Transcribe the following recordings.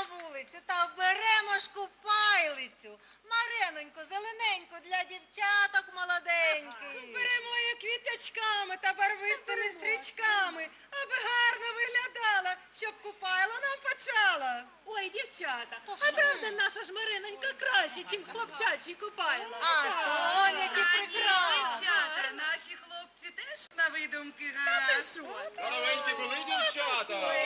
на вулицю та вберемо ж купайлицю. Маренонько, зелененько для дівчаток молоденьких. Беремо її квіточками та барвистими стрічками, аби гарно виглядала, щоб купайло нам почала. Ой, дівчата, а правда наша ж Маринонька краще, чим хлопчачі купайла? А то які прекрасні. Дівчата, наші хлопці теж на видумки Ти гаразд. що? Здоровенькі були дівчата!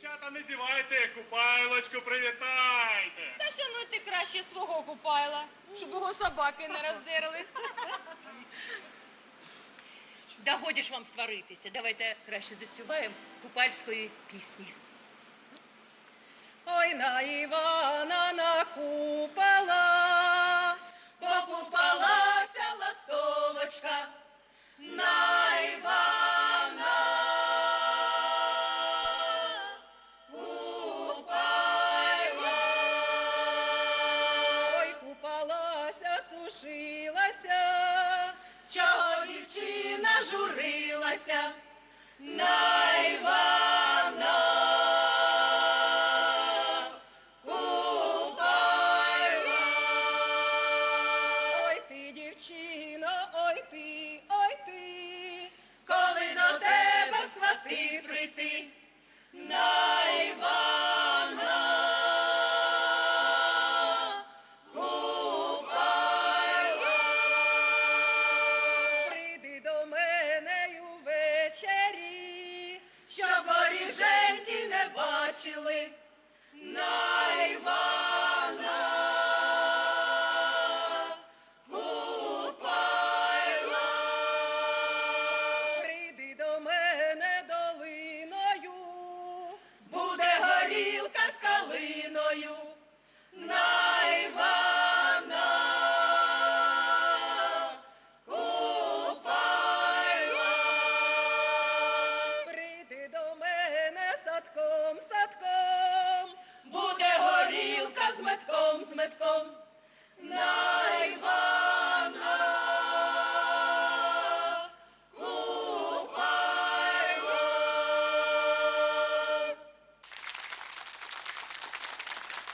Дівчата, не зівайте, купайлочку привітайте. Та шануйте краще свого купайла, щоб його собаки не роздерли. Да годі ж вам сваритися. Давайте краще заспіваємо купальської пісні. Ой, на Івана накупала, покупалася ластовочка, на дівчина журилася, на бачили metkom, s metkom, najvá.